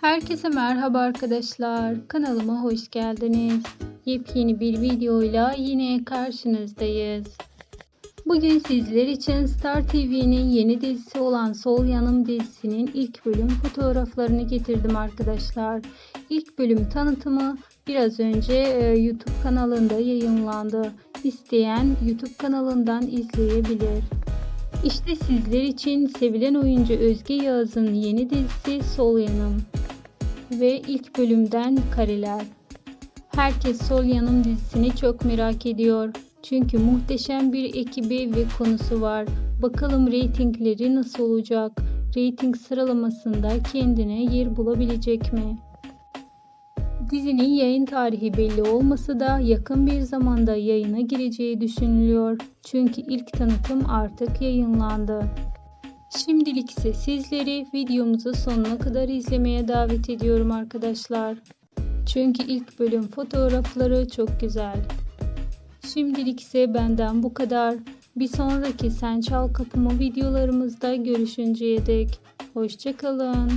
Herkese merhaba arkadaşlar. Kanalıma hoş geldiniz. Yepyeni bir videoyla yine karşınızdayız. Bugün sizler için Star TV'nin yeni dizisi olan Sol Yanım dizisinin ilk bölüm fotoğraflarını getirdim arkadaşlar. İlk bölüm tanıtımı biraz önce e, YouTube kanalında yayınlandı. İsteyen YouTube kanalından izleyebilir. İşte sizler için sevilen oyuncu Özge Yağız'ın yeni dizisi Sol Yanım ve ilk bölümden kareler. Herkes Sol Yanım dizisini çok merak ediyor. Çünkü muhteşem bir ekibi ve konusu var. Bakalım reytingleri nasıl olacak? Reyting sıralamasında kendine yer bulabilecek mi? Dizinin yayın tarihi belli olmasa da yakın bir zamanda yayına gireceği düşünülüyor. Çünkü ilk tanıtım artık yayınlandı. Şimdilik ise sizleri videomuzu sonuna kadar izlemeye davet ediyorum arkadaşlar. Çünkü ilk bölüm fotoğrafları çok güzel. Şimdilik ise benden bu kadar. Bir sonraki Sen Çal Kapımı videolarımızda görüşünceye dek. Hoşçakalın.